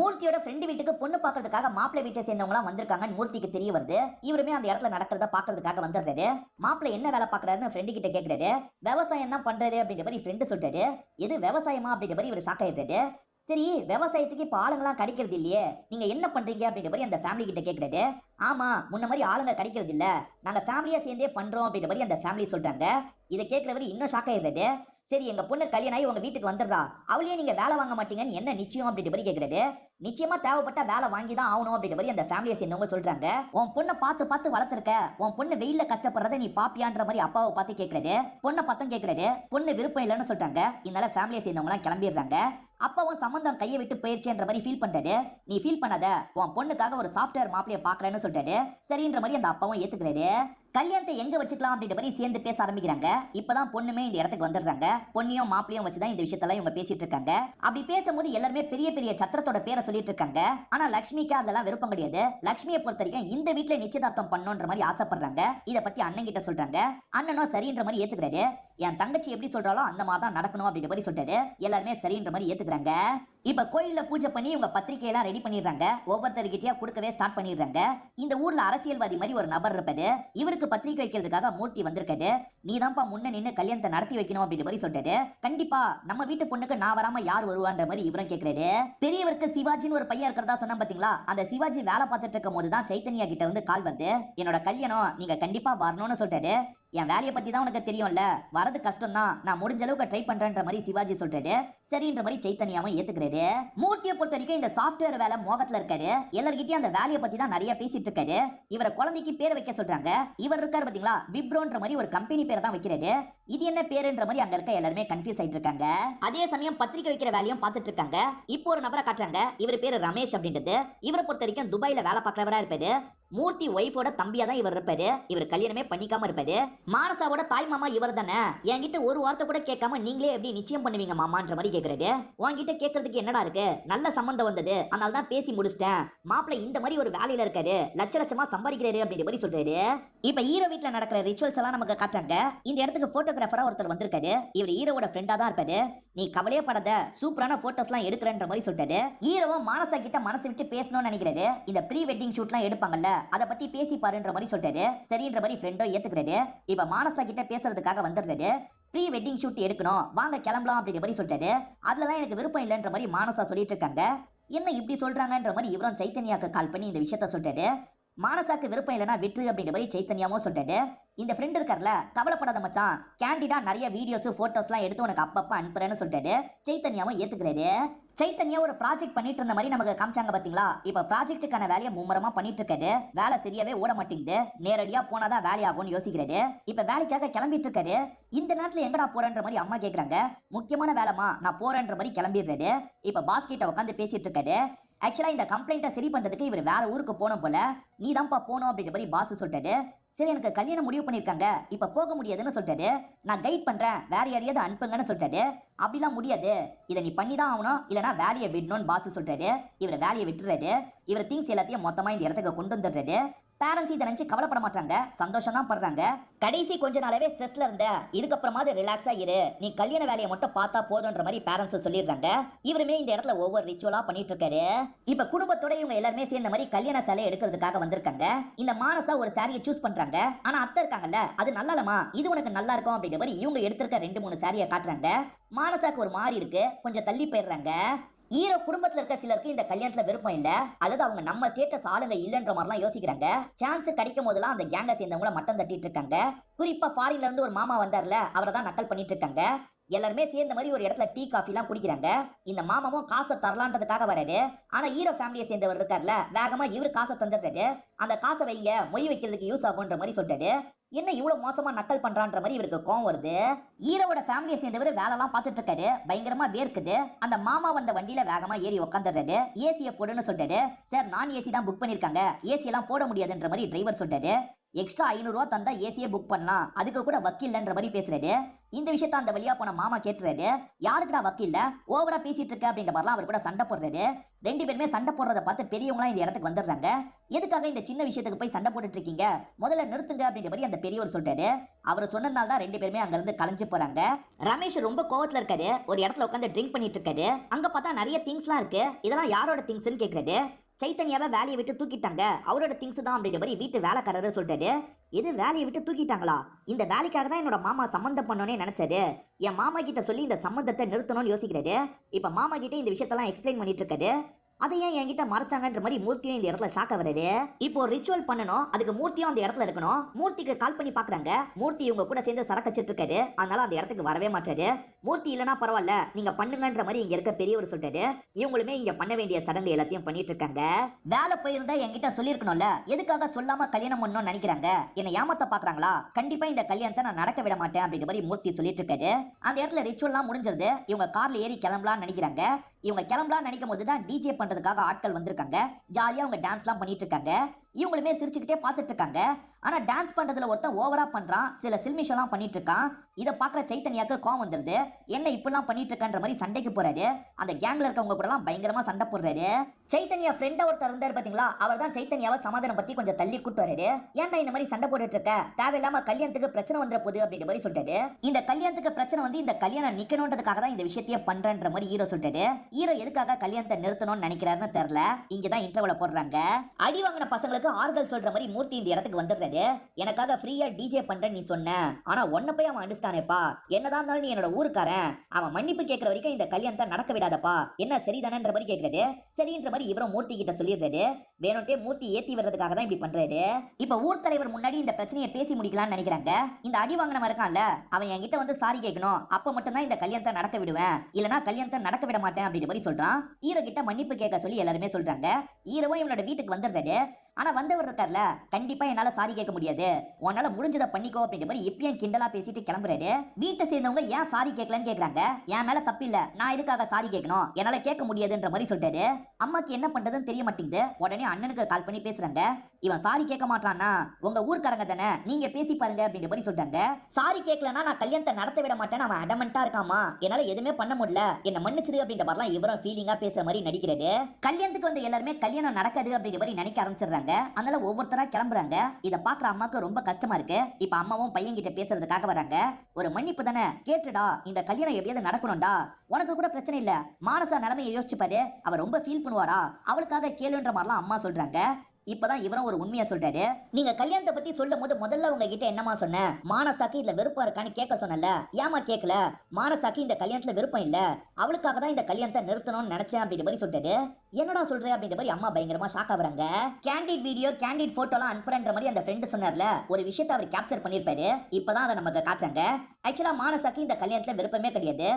மூர்த்தியோட ஃப்ரெண்டு வீட்டுக்கு பொண்ணு பார்க்கறதுக்காக மாப்பிள்ளை வீட்டை சேர்ந்தவங்க எல்லாம் வந்திருக்காங்கன்னு மூர்த்திக்கு தெரிய வருது. இவருமே அந்த இடத்துல நடக்கிறத பாக்குறதுக்காக வந்துடுறாரு. மாப்பிள்ளை என்ன வேலை பாக்குறாருன்னு ஃப்ரெண்டு கிட்ட கேட்கிறாரு விவசாயம் தான் பண்றாரு அப்படின்ற மாதிரி ஃப்ரெண்டு சொல்லிட்டாரு. இது விவசாயமா அப்படின்ற மாதிரி இவர் ஷாக் ஆயிடுறாரு. சரி விவசாயத்துக்கு இப்போ ஆளுங்கெல்லாம் கிடைக்கிறது இல்லையே. நீங்கள் என்ன பண்ணுறீங்க அப்படின்ற மாதிரி அந்த ஃபேமிலி கிட்ட கேக்குறாரு. ஆமாம் முன்ன மாதிரி ஆளுங்க கிடைக்கிறது இல்லை. நாங்கள் ஃபேமிலியாக சேர்ந்தே பண்ணுறோம் அப்படின்ற மாதிரி அந்த ஃபேமிலி சொல்கிறாங்க இதை கேட்கிறவர் இன்னும் ஷாக் ஆயிடுறாரு. சரி எங்கள் பொண்ணு கல்யாணம் ஆகி உங்கள் வீட்டுக்கு வந்துடுறா. அவளையே நீங்கள் வேலை வாங்க மாட்டீங்கன்னு என்ன நிச்சயம் அப்படின்ற மாதிரி கேட்குறது நிச்சயமாக தேவைப்பட்ட வேலை வாங்கி தான் ஆகணும் அப்படின்ற மாதிரி அந்த ஃபேமிலியை சேர்ந்தவங்க சொல்கிறாங்க உன் பொண்ணை பார்த்து பார்த்து வளர்த்துருக்க. உன் பொண்ணு வெயிலில் கஷ்டப்படுறத நீ பாப்பியான்ற மாதிரி அப்பாவை பார்த்து கேட்குறாரு பொண்ணை பார்த்தும் கேட்குறது பொண்ணு விருப்பம் இல்லைன்னு சொல்கிறாங்க இதனால ஃபேமிலியை சேர்ந்தவங்களாம் கிளம்பிடுறாங்க. கிளம்பிடுறாங்க அப்பாவும் சம்பந்தம் கையை விட்டு போயிடுச்சுன்ற மாதிரி ஃபீல் பண்றாரு. நீ ஃபீல் பண்ணாத. உன் பொண்ணுக்காக ஒரு சாஃப்ட்வேர் மாப்பிளைய பாக்குறேன்னு சொல்றாரு சரின்ற மாதிரி அந்த அப்பாவும் ஏத்துக்கிறாரு. கல்யாணத்தை எங்க வச்சுக்கலாம் அப்படின்ற மாதிரி சேர்ந்து பேச ஆரம்பிக்கிறாங்க. இப்பதான் பொண்ணுமே இந்த இடத்துக்கு வந்துடுறாங்க. பொண்ணையும் மாப்பிளையும் வச்சுதான் இந்த விஷயத்தெல்லாம் இவங்க பேசிட்டு இருக்காங்க. அப்படி பேசும்போது எல்லாருமே பெரிய பெரிய சத்திரத்தோட பேரை சொல்லிட்டு இருக்காங்க. ஆனா லக்ஷ்மிக்கு அதெல்லாம் விருப்பம் கிடையாது. லட்சுமியை பொறுத்த வரைக்கும் இந்த வீட்டுல நிச்சயதார்த்தம் பண்ணணுன்ற மாதிரி ஆசைப்படுறாங்க. இத பத்தி அண்ணன் கிட்ட சொல்றாங்க. அண்ணனும் சரின்ற மாதிரி ஏத்துக்கிறாரு. என் தங்கச்சி எப்படி சொல்றாலோ அந்த மாதிரி தான் நடக்கணும் அப்படின்ற மாதிரி சொல்றாரு எல்லாருமே சரின்ற மாதிரி ஏத்துக்கிறாங்க. இப்ப கோயில்ல பூஜை பண்ணி இவங்க பத்திரிக்கை எல்லாம் ரெடி பண்ணிடுறாங்க. ஒவ்வொருத்தர்கிட்டயா கொடுக்கவே ஸ்டார்ட் பண்ணிடுறாங்க. இந்த ஊர்ல அரசியல்வாதி மாதிரி ஒரு நபர் இருப்பாரு. இவருக்கு பத்திரிக்கை வைக்கிறதுக்காக மூர்த்தி வந்திருக்காரு. நீ தான்ப்பா முன்ன நின்னு கல்யாணத்தை நடத்தி வைக்கணும் அப்படின்ற மாதிரி சொல்றாரு. கண்டிப்பா நம்ம வீட்டு பொண்ணுக்கு நான் வராம யார் வருவான்ற மாதிரி இவரும் கேக்குறாரு. பெரியவருக்கு சிவாஜின்னு ஒரு பையன் இருக்கிறதா சொன்னா பாத்தீங்களா? அந்த சிவாஜி வேலை பார்த்துட்டு இருக்கும் போது தான் சைத்தன்யா கிட்ட இருந்து கால் வருது. என்னோட கல்யாணம் நீங்க கண்டிப்பா வரணும்னு சொல்றாரு. என் வேலையை பத்தி தான் உனக்கு தெரியும்ல? வரது கஷ்டம் தான் நான் முடிஞ்ச அளவுக்கு ட்ரை பண்றேன்ற மாதிரி சிவாஜி சொல்றாரு. சரின்ற மாதிரி சைத்தன்யாவும் ஏத்துக்கிறாரு. மூர்த்தியை பொறுத்த வரைக்கும் இந்த சாஃப்ட்வேர் வேலை மோகத்துல இருக்காரு. எல்லார்கிட்டயும் அந்த வேலையை பத்தி தான் நிறைய பேசிட்டு இருக்காரு. இவரை குழந்தைக்கு பேர் வைக்க சொல்றாங்க. இவர் இருக்காரு பாத்தீங்களா? விப்ரோன்ற மாதிரி ஒரு கம்பெனி பேரை தான் வைக்கிறாரு. இது என்ன பேருன்ற மாதிரி அங்க இருக்க எல்லாருமே கன்ஃபியூஸ் ஆயிட்டு இருக்காங்க. அதே சமயம் பத்திரிக்கை வைக்கிற வேலையும் பார்த்துட்டு இருக்காங்க. இப்போ ஒரு நபரை காட்டுறாங்க. இவர் பேரு ரமேஷ் அப்படின்றது. இவரை பொறுத்த வரைக்கும் துபாயில வேலை பார்க்கறவரா இருப்பாரு. மூர்த்தி ஒய்ஃபோட தம்பியா தான் இவர் இருப்பாரு. இவர் கல்யாணமே பண்ணிக்காம இருப்பாரு. மானசாவோட தாய் மாமா இவர் தானே? என்கிட்ட ஒரு வார்த்தை கூட கேட்காம நீங்களே எப்படி நிச்சயம் பண்ணுவீங்க மாமான்ற மாதிரி கேக்குறாரு. உன்கிட்ட கேட்கறதுக்கு என்னடா இருக்கு? நல்ல சம்பந்தம் வந்தது. அதனால தான் பேசி முடிச்சிட்டேன். மாப்பிள்ளை இந்த மாதிரி ஒரு வேலையில இருக்காரு. லட்ச லட்சமா சம்பாதிக்கிறாரு அப்படின்ற மாதிரி சொல்றாரு. இப்ப ஹீரோ வீட்டுல நடக்கிற ரிச்சுவல்ஸ் எல்லாம் நமக்கு காட்டுறாங்க. இந்த இடத்துக்கு போட்டோகிராஃபரா ஒருத்தர் வந்திருக்காரு. இவர் ஹீரோவோட ஃப்ரெண்டா தான் இருப்பாரு. நீ கவலையே படாத. சூப்பரான போட்டோஸ் எல்லாம் எடுக்கிறன்ற மாதிரி சொல்லிட்டாரு ஹீரோவும் மானசா கிட்ட மனசு விட்டு பேசணும்னு நினைக்கிறாரு. இந்த ப்ரீ வெட்டிங் ஷூட்லாம் எடுப்பாங்கல்ல அதை பத்தி பேசி பாருன்ற மாதிரி சொல்லிட்டாரு. சரின்ற மாதிரி ஃப்ரெண்டோ ஏத்துக்கிறாரு. இப்ப மானசா கிட்ட பேசுறதுக்காக வந்துடுறாரு ப்ரீ வெட்டிங் ஷூட் எடுக்கணும். வாங்க கிளம்பலாம் அப்படின்ற மாதிரி சொல்லிட்டாரு. அதுலலாம் எனக்கு விருப்பம் இல்லைன்ற மாதிரி மானசா சொல்லிட்டு இருக்காங்க. என்ன இப்படி சொல்றாங்கன்ற மாதிரி இவரும் சைத்தன்யாக்கு கால் பண்ணி இந்த விஷயத்த சொல்லிட்டாரு. மானசாக்கு விருப்பம் இல்லைனா விட்டுரு அப்படின்ற மாதிரி சைத்தன்யாவும் சொல்லிட்டாரு. இந்த ஃப்ரெண்ட் இருக்கார்ல கவலைப்படாத மச்சான் கேண்டிடா நிறைய வீடியோஸ் ஃபோட்டோஸ்லாம் எடுத்து உனக்கு அப்பப்போ அனுப்புறேன்னு சொல்லிட்டாரு. சைத்தன்யாவும் ஏத்துக்கிறாரு. சைத்தன்யா ஒரு ப்ராஜெக்ட் பண்ணிட்டு இருந்த மாதிரி நமக்கு காமிச்சாங்க பாத்தீங்களா? இப்ப ப்ராஜெக்ட்டுக்கான வேலையை மும்முரமா பண்ணிட்டு இருக்காரு. வேலை சரியாவே ஓட மாட்டேங்குது. நேரடியா போனாதான் வேலையாகும்னு யோசிக்கிறாரு. இப்ப வேலைக்காக கிளம்பிட்டு இருக்காரு. இந்த நேரத்துல எங்கடா போறன்ற மாதிரி அம்மா கேக்குறாங்க. முக்கியமான வேலைமா நான் போறேன்ற மாதிரி கிளம்பிடுறாரு. இப்ப பாஸ் கிட்ட உட்காந்து பேசிட்டு இருக்காரு. ஆக்சுவலா இந்த கம்ப்ளைண்ட்டை சரி பண்றதுக்கு இவர் வேற ஊருக்கு போனோம் போல. நீ தான்ப்பா போனோம் அப்படின்ற மாதிரி பாஸ் சொல்லிட்டாரு. சரி எனக்கு கல்யாணம் முடிவு பண்ணியிருக்காங்க இப்ப போக முடியாதுன்னு சொல்லிட்டாரு. நான் கைட் பண்றேன். வேற யாரையாவது அனுப்புங்கன்னு சொல்லிட்டாரு. அப்படிலாம் முடியாது. இதை நீ பண்ணி தான் ஆகணும். இல்லைனா வேலையை விடணும்னு பாஸ் சொல்லிட்டாரு. இவர் வேலையை விட்டுறாரு. இவர் திங்ஸ் எல்லாத்தையும் மொத்தமா இந்த இடத்துக்கு கொண்டு வந்துடுறாரு. பேரண்ட்ஸ் இதை நினைச்சு கவலைப்பட மாட்டாங்க சந்தோஷம் தான் படுறாங்க. கடைசி கொஞ்ச நாளாவே ஸ்ட்ரெஸ்ல இருந்த. இதுக்கப்புறமாவது ரிலாக்ஸா இரு. நீ கல்யாண வேலையை மட்டும் பார்த்தா போதுன்ற மாதிரி பேரண்ட்ஸ் சொல்லிடுறாங்க. இவருமே இந்த இடத்துல ஒவ்வொரு ரிச்சுவலா பண்ணிட்டு இருக்காரு இப்ப குடும்பத்தோட இவங்க எல்லாருமே சேர்ந்த மாதிரி கல்யாண சேலை எடுக்கிறதுக்காக வந்திருக்காங்க. இந்த மானசா ஒரு சாரியை சூஸ் பண்றாங்க. ஆனா அத்தை இருக்காங்கல்ல அது நல்லலமா இது உனக்கு நல்லா இருக்கும் அப்படின்ற மாதிரி இவங்க எடுத்திருக்க ரெண்டு மூணு சாரியை காட்டுறாங்க. மானசாக்கு ஒரு மாறி இருக்கு. கொஞ்சம் தள்ளி போயிடுறாங்க. ஹீரோ குடும்பத்துல இருக்க சிலருக்கு இந்த கல்யாணத்துல விருப்பம் இல்ல. அதாவது அவங்க நம்ம ஸ்டேட்டஸ் ஆளுங்க இல்லன்ற மாதிரிலாம் யோசிக்கிறாங்க. சான்ஸ் கிடைக்கும் போதெல்லாம் அந்த கேங்க சேர்ந்தவங்கள மட்டம் தட்டிட்டு இருக்காங்க. குறிப்பா ஃபாரின்ல இருந்து ஒரு மாமா வந்தார்ல அவரை தான் நக்கல் பண்ணிட்டு இருக்காங்க. எல்லாருமே சேர்ந்த மாதிரி ஒரு இடத்துல டீ காஃபிலாம் குடிக்கிறாங்க. இந்த மாமாவும் காசை தரலான்றதுக்காக வராரு. ஆனா ஹீரோ ஃபேமிலியை சேர்ந்தவர் இருக்கார்ல வேகமா இவர் காசை தந்துடுறாரு. அந்த காசை வைங்க மொய் வைக்கிறதுக்கு யூஸ் ஆகுன்ற மாதிரி சொல்லிட்டாரு. என்ன இவ்வளவு மோசமா நக்கல் பண்றான்ற மாதிரி இவருக்கு கோவம் வருது? ஹீரோவோட ஃபேமிலியை சேர்ந்தவர் வேலைலாம் பார்த்துட்டு இருக்காரு பயங்கரமா வேர்க்குது. அந்த மாமா வந்த வண்டியில வேகமா ஏறி உட்காந்துடுறாரு ஏசியை போடுன்னு சொல்லிட்டாரு. சார் நான் ஏசி தான் புக் பண்ணிருக்காங்க. ஏசி எல்லாம் போட முடியாதுன்ற மாதிரி டிரைவர் சொல்லிட்டாரு. எக்ஸ்ட்ரா ஐநூறுரூவா தந்தா ஏசியே புக் பண்ணலாம். அதுக்கு கூட வக்கீல்ன்ற மாதிரி பேசுறாரு. இந்த விஷயத்த அந்த வழியா போன மாமா கேட்டுறாரு. யாருக்குடா வக்கீல்ல? ஓவரா பேசிட்டு இருக்க அப்படின்ற மாதிரிலாம் அவர் கூட சண்டை போடுறாரு. ரெண்டு பேருமே சண்டை போடுறத பார்த்து பெரியவங்களாம் இந்த இடத்துக்கு வந்துடுறாங்க. எதுக்காக இந்த சின்ன விஷயத்துக்கு போய் சண்டை போட்டுட்டு இருக்கீங்க? முதல்ல நிறுத்துங்க அப்படின்ற மாதிரி அந்த பெரியவர் சொல்றாரு அவர் சொன்னதுனால தான் ரெண்டு பேருமே அங்க இருந்து கலைஞ்சு போறாங்க. ரமேஷ் ரொம்ப கோவத்துல இருக்காரு. ஒரு இடத்துல உட்காந்து ட்ரிங்க் பண்ணிட்டு இருக்காரு. அங்க பார்த்தா நிறைய திங்ஸ்லாம் இருக்கு. இதெல்லாம் யாரோட திங்ஸ்ன்னு கேக்குறாரு. சைத்தன்யாவை வேலையை விட்டு தூக்கிட்டாங்க. அவரோட திங்ஸ் தான் அப்படின்ற மாதிரி வீட்டு வேலைக்காரர் சொல்லிட்டாரு. எது வேலையை விட்டு தூக்கிட்டாங்களா? இந்த வேலைக்காக தான் என்னோட மாமா சம்மந்தம் பண்ணணும்னே நினைச்சாரு. என் மாமா கிட்ட சொல்லி இந்த சம்மந்தத்தை நிறுத்தணும்னு யோசிக்கிறாரு. இப்ப மாமா கிட்ட இந்த விஷயத்தெல்லாம் எக்ஸ்பிளைன் பண்ணிட்டு இருக்காரு. அதை ஏன் என்கிட்ட மறைச்சாங்கன்ற மாதிரி மூர்த்தியும் இந்த இடத்துல ஷாக்க வருது இப்போ ரிச்சுவல் பண்ணணும் அதுக்கு மூர்த்தியும் அந்த இடத்துல இருக்கணும். மூர்த்திக்கு கால் பண்ணி பாக்குறாங்க. மூர்த்தி இவங்க கூட சேர்ந்து சரக்கு வச்சிட்டு இருக்காரு அதனால அந்த இடத்துக்கு வரவே மாட்டாரு. மூர்த்தி இல்லனா பரவாயில்ல நீங்க பண்ணுங்கன்ற மாதிரி இங்க இருக்க பெரியவர் சொல்றாரு இவங்களுமே இங்க பண்ண வேண்டிய சடங்கு எல்லாத்தையும் பண்ணிட்டு இருக்காங்க வேலை போயிருந்தா என்கிட்ட சொல்லிருக்கணும்ல எதுக்காக சொல்லாம கல்யாணம் பண்ணணும்னு நினைக்கிறாங்க? என்ன ஏமாத்த பாக்குறாங்களா? கண்டிப்பா இந்த கல்யாணத்தை நான் நடக்க விட மாட்டேன் அப்படின்ற மாதிரி மூர்த்தி சொல்லிட்டு இருக்காரு அந்த இடத்துல ரிச்சுவல்லாம் முடிஞ்சிருது. இவங்க கார்ல ஏறி கிளம்பலாம்னு நினைக்கிறாங்க. இவங்க கிளம்பலாம்னு நினைக்கும் போது தான் டிஜே பண்றதுக்காக ஆட்கள் வந்திருக்காங்க. ஜாலியா அவங்க டான்ஸ்லாம் பண்ணிட்டு இருக்காங்க. இவங்களுமே சிரிச்சுக்கிட்டே பார்த்துட்டு இருக்காங்க ஆனா டான்ஸ் பண்றதுல ஒருத்தன் ஓவரா பண்றான். சில சில்மிஷெல்லாம் பண்ணிட்டு இருக்கான் இதை பாக்குற சைத்தன்யாக்கு கோவம் வந்துருது. என்ன இப்படிலாம் பண்ணிட்டு இருக்கன்ற மாதிரி சண்டைக்கு போறாரு. அந்த கேங்ல இருக்கவங்க கூட எல்லாம் பயங்கரமா சண்டை போடுறாரு. சைத்தன்யா ஃப்ரெண்டா ஒருத்தர் இருந்தாரு பாத்தீங்களா? அவர் தான் சைத்தன்யாவை சமாதானம் பத்தி கொஞ்சம் தள்ளி கூட்டு வராரு. ஏன்டா இந்த மாதிரி சண்டை போட்டுட்டு இருக்க? தேவையில்லாம கல்யாணத்துக்கு பிரச்சனை வந்துட போகுது அப்படின்ற மாதிரி சொல்லிட்டாரு. இந்த கல்யாணத்துக்கு பிரச்சனை வந்து இந்த கல்யாணம் நிக்கணும்ன்றதுக்காக தான் இந்த விஷயத்தையே பண்றேன்ற மாதிரி ஹீரோ சொல்லிட்டாரு. ஹீரோ எதுக்காக கல்யாணத்தை நிறுத்தணும்னு நினைக்கிறாருன்னு தெரியல. இங்கதான் இன்டர்வல போடுறாங்க. அடி வாங்கின பசங்களுக்கு ஆறுதல் சொல்ற மாதிரி மூர்த்தி இந்த இடத்துக்கு வந்துடுறாரு. எனக்காக ஃப்ரீயா டிஜே பண்றேன்னு நீ சொன்ன. ஆனா உன்னை போய் அவன் அடிச்சிட்டானேப்பா. என்னதான் இருந்தாலும் நீ என்னோட ஊருக்காரன். அவன் மன்னிப்பு கேட்கற வரைக்கும் இந்த கல்யாணத்தை நடக்க விடாதப்பா. என்ன சரிதானன்ற மாதிரி கேட்கறாரு சரின்ற மாதிரி இவரும் மூர்த்தி கிட்ட சொல்லிடுறாரு. வேணும்ட்டே மூர்த்தி ஏத்தி வர்றதுக்காக தான் இப்படி பண்றாரு. இப்ப ஊர் தலைவர் முன்னாடி இந்த பிரச்சனையை பேசி முடிக்கலாம்னு நினைக்கிறாங்க. இந்த அடி வாங்கினவன் இருக்கான்ல அவன் என்கிட்ட வந்து சாரி கேட்கணும் அப்ப மட்டும்தான் இந்த கல்யாணத்தை நடக்க விடுவேன். இல்லனா கல்யாணத்தை நடக்க விட மாட்டேன் அப்படின்ற மாதிரி சொல்றான். ஈரோ கிட்ட மன்னிப்பு கேட்க சொல்லி எல்லாருமே சொல்றாங்க. ஈரவும் இவனோட வீட்டுக்கு வந்துடுறாரு. ஆனா வந்தவர் இருக்கார்ல கண்டிப்பா என்னால சாரி கேட்க முடியாது. உன்னால முடிஞ்சதை பண்ணிக்கோ அப்படின்ற மாதிரி இப்பயும் கிண்டலா பேசிட்டு கிளம்புறாரு. வீட்டை சேர்ந்தவங்க ஏன் சாரி கேட்கலன்னு கேக்குறாங்க? என் மேல தப்பில்லை நான் எதுக்காக சாரி கேட்கணும்? என்னால கேட்க முடியாதுன்ற மாதிரி சொல்லிட்டாரு. அம்மாக்கு என்ன பண்றதுன்னு தெரிய மாட்டேங்குது. உடனே அண்ணனுக்கு கால் பண்ணி பேசுறாங்க. இவன் சாரி கேட்க மாட்டானா உங்க ஊர்க்காரங்க தானே நீங்க பேசி பாருங்க அப்படின்ற மாதிரி சொல்றாங்க. சாரி கேட்கலன்னா நான் கல்யாணத்தை நடத்த விட மாட்டேன் அவன் அடமெண்டா இருக்காமா? என்னால எதுவுமே பண்ண முடியல. என்ன மன்னிச்சிரு அப்படின்ற மாதிரிலாம் இவரும் ஃபீலிங்கா பேசுற மாதிரி நடிக்கிறது கல்யாணத்துக்கு வந்து எல்லாருமே கல்யாணம் நடக்காது அப்படின்ற மாதிரி நினைக்க ஆரம்பிச்சிடுறாங்க. அதனால ஒவ்வொருத்தரா கிளம்புறாங்க. இத பாக்குற அம்மாக்கு ரொம்ப கஷ்டமா இருக்கு. இப்ப அம்மாவும் பையன் கிட்ட பேசுறதுக்காக வராங்க. ஒரு மன்னிப்பு தானே. கேட்டுடா. இந்த கல்யாணம் எப்படியாவது நடக்கணும்டா. உனக்கு கூட பிரச்சனை இல்ல. மானசா நிலைமையை யோசிச்சு பாரு. அவ ரொம்ப ஃபீல் பண்ணுவாரா அவளுக்காக கேளுன்ற மாதிரிலாம் அம்மா சொல்றாங்க. இப்பதான் இவரும் ஒரு உண்மையா சொல்றாரு. நீங்க கல்யாணத்தை பத்தி சொல்லும் போது முதல்ல உங்க கிட்ட என்னமா சொன்னேன் மானசாக்கு இதுல விருப்பம் இருக்கான்னு கேட்க சொன்னல ஏமா கேட்கல மானசாக்கு இந்த கல்யாணத்துல விருப்பம் இல்ல. அவளுக்காக தான் இந்த கல்யாணத்தை நிறுத்தணும்னு நினைச்சேன் அப்படின்ற மாதிரி சொல்றாரு என்னடா சொல்றது அப்படின்ற மாதிரி அம்மா பயங்கரமா ஷாக் ஆகுறாங்க. கேண்டிட் வீடியோ கேண்டிட் போட்டோலாம் அனுப்புறன்ற மாதிரி அந்த ஃப்ரெண்டு சொன்னார்ல. ஒரு விஷயத்தை அவர் கேப்சர் பண்ணிருப்பாரு இப்பதான் அதை நமக்கு காட்டுறாங்க. ஆக்சுவலா மானசாக்கு இந்த கல்யாணத்துல விருப்பமே கிடையாது.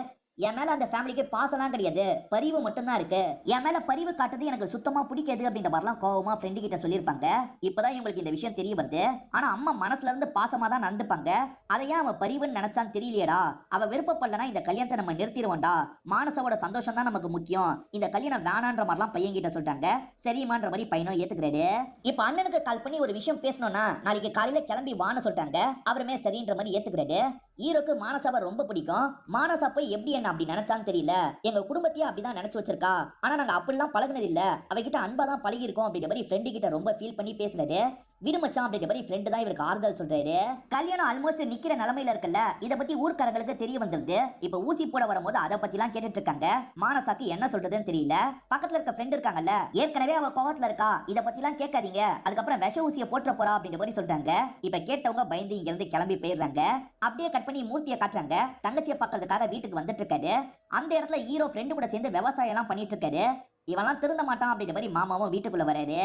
என் மேல அந்த ஃபேமிலிக்கு பாசம்லாம் கிடையாது. பரிவு மட்டும்தான் இருக்கு. என் மேல பரிவு காட்டுறது எனக்கு சுத்தமா பிடிக்காது அப்படின்ற மாதிரிலாம் கோவமா ஃப்ரெண்டு கிட்ட சொல்லியிருப்பாங்க. இப்பதான் இவங்களுக்கு இந்த விஷயம் தெரிய வருது. ஆனா அம்மா மனசுல இருந்து பாசமா தான் நடந்துப்பாங்க. அதை ஏன் அவன் பரிவுன்னு நினைச்சான்னு தெரியலையடா. அவ விருப்பப்படலனா இந்த கல்யாணத்தை நம்ம நிறுத்திடுவோம்டா. மானசவோட சந்தோஷம் தான் நமக்கு முக்கியம். இந்த கல்யாணம் வேணான்ற மாதிரிலாம் பையன் கிட்ட சொல்லிட்டாங்க. சரிமான்ற மாதிரி பையனும் ஏத்துக்கிறாரு. இப்ப அண்ணனுக்கு கால் பண்ணி ஒரு விஷயம் பேசணும்னா நாளைக்கு காலையில கிளம்பி வான்னு சொல்லிட்டாங்க. அவருமே சரின்ற மாதிரி ஏத்துக்கிறாரு. ஹீரோக்கு மானசாவை ரொம்ப பிடிக்கும். மானசா போய் எப்படி என்ன அப்படி நினைச்சான்னு தெரியல. எங்க குடும்பத்தையே அப்படிதான் நினைச்சு வச்சிருக்கா. ஆனா நாங்க அப்படிலாம் பழகினது இல்ல அவகிட்ட அன்பா தான் பழகி இருக்கோம் அப்படின்ற மாதிரி ஃப்ரெண்டு கிட்ட ரொம்ப ஃபீல் பண்ணி பேசினது. விடு மச்சான் அப்படின்ற மாதிரி ஃப்ரெண்டு தான் இவருக்கு ஆறுதல் சொல்றாரு. கல்யாணம் ஆல்மோஸ்ட் நிக்கிற நிலைமையில இருக்குல்ல இத பத்தி ஊர்க்காரங்களுக்கு தெரிய வந்துருது. இப்ப ஊசி போட வரும்போது அதை பத்தி எல்லாம் கேட்டுட்டு இருக்காங்க. மானசாக்கு என்ன சொல்றதுன்னு தெரியல. பக்கத்துல இருக்க ஃப்ரெண்ட் இருக்காங்கல்ல ஏற்கனவே அவ கோவத்துல இருக்கா இத பத்தி எல்லாம் கேட்காதீங்க. அதுக்கப்புறம் விஷ ஊசியை போட்டுற போறா அப்படின்ற மாதிரி சொல்றாங்க. இப்ப கேட்டவங்க பயந்து இங்க இருந்து கிளம்பி போயிடுறாங்க. அப்படியே கட் பண்ணி மூர்த்தியை காட்டுறாங்க. தங்கச்சியை பார்க்கறதுக்காக வீட்டுக்கு வந்துட்டு இருக்காரு. அந்த இடத்துல ஹீரோ ஃப்ரெண்டு கூட சேர்ந்து விவசாயம் எல்லாம் பண்ணிட்டு இருக்காரு. இவன்லாம் திருந்த மாட்டான் அப்படின்ற மாதிரி மாமாவும் வீட்டுக்குள்ள வராரு.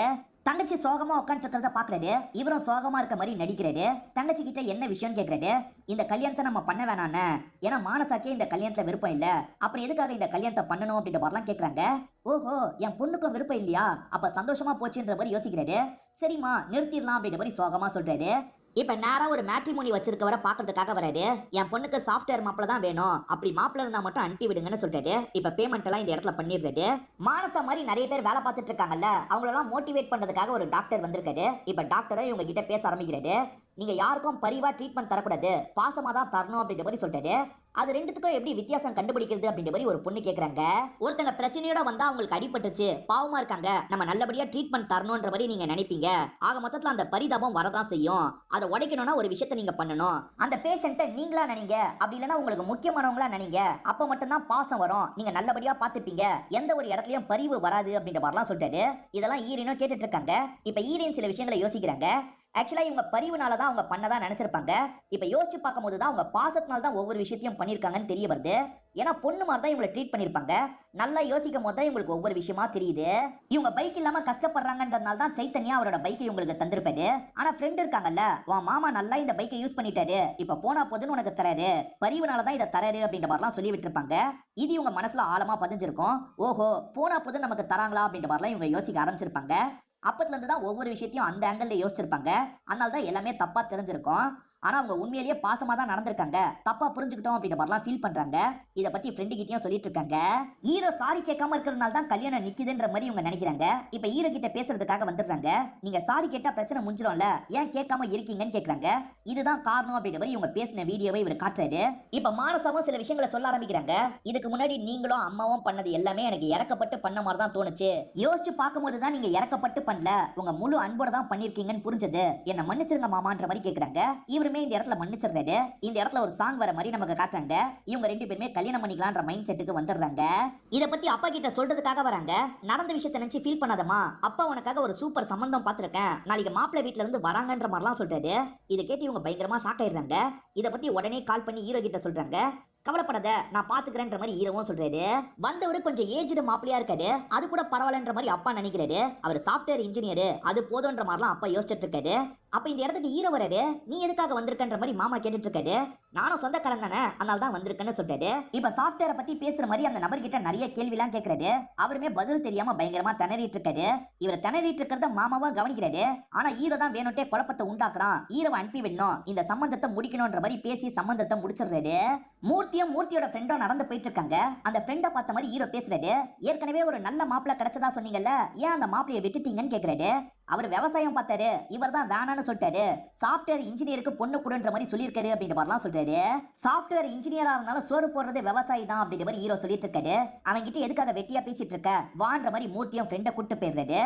தங்கச்சி சோகமா உட்காந்துட்டு இருக்கிறத பாக்குறாரு. இவரும் சோகமா இருக்க மாதிரி நடிக்கிறாரு. தங்கச்சி கிட்ட என்ன விஷயம்னு கேக்குறாரு. இந்த கல்யாணத்தை நம்ம பண்ண வேணாண்ணே ஏன்னா மானசாக்கே இந்த கல்யாணத்துல விருப்பம் இல்ல. அப்புறம் எதுக்காக இந்த கல்யாணத்தை பண்ணணும் அப்படின்ற மாதிரிலாம் கேக்குறாங்க. ஓஹோ என் பொண்ணுக்கும் விருப்பம் இல்லையா? அப்ப சந்தோஷமா போச்சுன்ற மாதிரி யோசிக்கிறாரு. சரிம்மா நிறுத்திடலாம் அப்படின்ற மாதிரி சோகமா சொல்றாரு. இப்ப நேரா ஒரு மேட்ரிமோனி வச்சிருக்கவரை பாக்குறதுக்காக வராரு. என் பொண்ணுக்கு சாஃப்ட்வேர் மாப்பிள தான் வேணும். அப்படி மாப்பிள இருந்தா மட்டும் அனுப்பி விடுங்கன்னு சொல்லிட்டு இப்ப பேமெண்ட் எல்லாம் இந்த இடத்துல பண்ணிடுறது மானசா மாதிரி நிறைய பேர் வேலை பார்த்துட்டு இருக்காங்கல்ல அவங்களெல்லாம் மோட்டிவேட் பண்றதுக்காக ஒரு டாக்டர் வந்திருக்காரு. இப்ப டாக்டரை இவங்க கிட்ட பேச ஆரம்பிக்கிறாரு. நீங்க யாருக்கும் பரிவா ட்ரீட்மெண்ட் தரக்கூடாது. பாசமா தான் தரணும் அப்படின்ற மாதிரி சொல்லிட்டாரு. அது ரெண்டுத்துக்கும் எப்படி வித்தியாசம் கண்டுபிடிக்கிறது அப்படின்ற மாதிரி ஒரு பொண்ணு கேக்குறாங்க. ஒருத்தங்க பிரச்சனையோட வந்தா அவங்களுக்கு அடிபட்டுச்சு பாவமா இருக்காங்க. நம்ம நல்லபடியா ட்ரீட்மெண்ட் தரணும்ன்ற மாதிரி நீங்க நினைப்பீங்க. ஆக மொத்தத்துல அந்த பரிதாபம் வரதான் செய்யும். அதை உடைக்கணும்னா ஒரு விஷயத்தை நீங்க பண்ணணும். அந்த பேஷண்ட்டை நீங்களா நினைங்க. அப்படி இல்லைன்னா உங்களுக்கு முக்கியமானவங்களா நினைங்க. அப்ப மட்டும்தான் பாசம் வரும். நீங்க நல்லபடியா பாத்துப்பீங்க எந்த ஒரு இடத்துலயும் பரிவு வராது அப்படின்ற மாதிரிலாம் சொல்லிட்டாரு. இதெல்லாம் ஈரினும் கேட்டுட்டு இருக்காங்க. இப்ப ஈரின் சில விஷயங்களை யோசிக்கிறாங்க. ஆக்சுவலாக இவங்க பரிவுனால தான் அவங்க பண்ணதான் நினச்சிருப்பாங்க. இப்போ யோசிச்சு பார்க்கும்போது தான் அவங்க பாசத்தினால தான் ஒவ்வொரு விஷயத்தையும் பண்ணியிருக்காங்கன்னு தெரிய வருது. ஏன்னா பொண்ணு மாதிரி தான் இவங்களை ட்ரீட் பண்ணியிருப்பாங்க நல்லா யோசிக்கும் போது தான் இவங்களுக்கு ஒவ்வொரு விஷயமா தெரியுது. இவங்க பைக் இல்லாம கஷ்டப்படுறாங்கன்றதுனால தான் சைத்தன்யா அவரோட பைக்கை இவங்களுக்கு தந்திருப்பாரு. ஆனா ஃப்ரெண்ட் இருக்காங்கல்ல உன் மாமா நல்லா இந்த பைக்கை யூஸ் பண்ணிட்டாரு. இப்ப போனா போதுன்னு உனக்கு தராரு. பரிவுனால தான் இதை தராரு அப்படின்ற மாதிரிலாம் சொல்லி விட்டுருப்பாங்க. இது இவங்க மனசுல ஆழமா பதிஞ்சிருக்கும். ஓஹோ போனா போது நமக்கு தராங்களா அப்படின்ற மாதிரிலாம் இவங்க யோசிக்க ஆரம்பிச்சிருப்பாங்க. அப்பத்துல இருந்து தான் ஒவ்வொரு விஷயத்தையும் அந்த ஆங்கிள் யோசிச்சிருப்பாங்க. அதனால தான் எல்லாமே தப்பா தெரிஞ்சிருக்கும். ஆனா அவங்க உண்மையிலேயே பாசமா தான் நடந்திருக்காங்க. தப்பா புரிஞ்சுக்கிட்டோம் அப்படின்ற மாதிரிலாம் ஃபீல் பண்றாங்க. இத பத்தி ஃப்ரெண்டு கிட்டயும் சொல்லிட்டு இருக்காங்க. ஹீரோ சாரி கேட்காம இருக்கிறதுனால தான் கல்யாணம் நிக்குதுன்ற மாதிரி இவங்க நினைக்கிறாங்க. இப்ப ஹீரோ கிட்ட பேசுறதுக்காக வந்துடுறாங்க. நீங்க சாரி கேட்டா பிரச்சனை முடிஞ்சிடும்ல. ஏன் கேட்காம இருக்கீங்கன்னு கேக்குறாங்க இதுதான் காரணம் அப்படின்ற மாதிரி இவங்க பேசின வீடியோவை இவர் காட்டுறாரு. இப்ப மானசாவும் சில விஷயங்களை சொல்ல ஆரம்பிக்கிறாங்க. இதுக்கு முன்னாடி நீங்களும் அம்மாவும் பண்ணது எல்லாமே எனக்கு இறக்கப்பட்டு பண்ண மாதிரி தான் தோணுச்சு. யோசிச்சு பார்க்கும்போது தான் நீங்க இறக்கப்பட்டு பண்ணல. உங்க முழு அன்போட தான் பண்ணிருக்கீங்கன்னு புரிஞ்சது. என்ன மன்னிச்சிருங்க மாமான்ற மாதிரி கேக்குறாங்க. இவருமே இந்த இடத்துல மன்னிச்சிடுறாரு இந்த இடத்துல ஒரு சாங் வர மாதிரி நமக்கு காட்டுறாங்க. இவங்க ரெண்டு பேருமே கல்யாணம் பண்ணிக்கலான்ற மைண்ட் செட்டுக்கு வந்துடுறாங்க. இதை பத்தி அப்பா கிட்ட சொல்றதுக்காக வராங்க. நடந்த விஷயத்தை நினைச்சு ஃபீல் பண்ணாதம்மா. அப்பா உனக்காக ஒரு சூப்பர் சம்பந்தம் பார்த்துருக்கேன். நாளைக்கு மாப்பிள்ளை வீட்டுல இருந்து வராங்கன்ற மாதிரிலாம் சொல்றாரு. இதை கேட்டு இவங்க பயங்கரமா ஷாக் ஆயிடுறாங்க. இதை பத்தி உடனே கால் பண்ணி ஹீரோ கிட்ட சொல்றாங்க. கவலைப்படாத நான் பாத்துக்கிறேன்ற மாதிரி ஹீரோவும் சொல்றாரு. வந்தவர் கொஞ்சம் ஏஜ்டு மாப்பிளையா இருக்காரு. அது கூட பரவாயில்லன்ற மாதிரி அப்பா நினைக்கிறாரு. அவர் சாஃப்ட்வேர் இன்ஜினியர் அது போதுன்ற மாதிரிலாம் அப்பா யோசிச்சுட்டு இருக்காரு. அப்ப இந்த இடத்துக்கு ஹீரோ வராரு நீ எதுக்காக வந்திருக்கன்ற மாதிரி மாமா கேட்டுட்டு இருக்காரு நானும் சொந்தக்காரன் தானே அதனால தான் வந்திருக்கேன்னு சொல்றாரு இப்ப சாஃப்ட்வேரை பத்தி பேசுற மாதிரி அந்த நபர்கிட்ட நிறைய கேள்வி எல்லாம் கேக்குறாரு. அவருமே பதில் தெரியாம பயங்கரமா திணறிட்டு இருக்காரு இவர் திணறிட்டு இருக்கிறத மாமாவா கவனிக்கிறாரு. ஆனா ஹீரோ தான் வேணும்ட்டே குழப்பத்தை உண்டாக்குறான். ஹீரோவை அனுப்பி விடணும். இந்த சம்பந்தத்தை முடிக்கணும்ன்ற மாதிரி பேசி சம்பந்தத்தை முடிச்சிடுறாரு. மூர்த்தியும் மூர்த்தியோட ஃப்ரெண்டும் நடந்து போயிட்டு இருக்காங்க அந்த ஃப்ரெண்டை பார்த்த மாதிரி ஹீரோ பேசுறாரு. ஏற்கனவே ஒரு நல்ல மாப்பிள்ள கிடைச்சதா சொன்னீங்கல்ல? ஏன் அந்த மாப்பிளைய விட்டுட்டீங்கன்னு கேக்குறாரு. அவர் விவசாயம் பார்த்தாரு இவர் தான் வேணான்னு சொல்லிட்டாரு சாஃப்ட்வேர் இன்ஜினியருக்கு பொண்ணு கொடுன்ற மாதிரி சொல்லியிருக்காரு அப்படின்ற மாதிரிலாம் சொல்றாரு. சாஃப்ட்வேர் இன்ஜினியரா இருந்தாலும் சோறு போடுறது விவசாயி தான் அப்படின்ற மாதிரி ஹீரோ சொல்லிட்டு இருக்காரு. அவன்கிட்ட எதுக்காக வெட்டியா பேசிட்டு இருக்க? வான்ற மாதிரி மூர்த்தியும் ஃப்ரெண்டை கூட்டு போயிருந்தாரு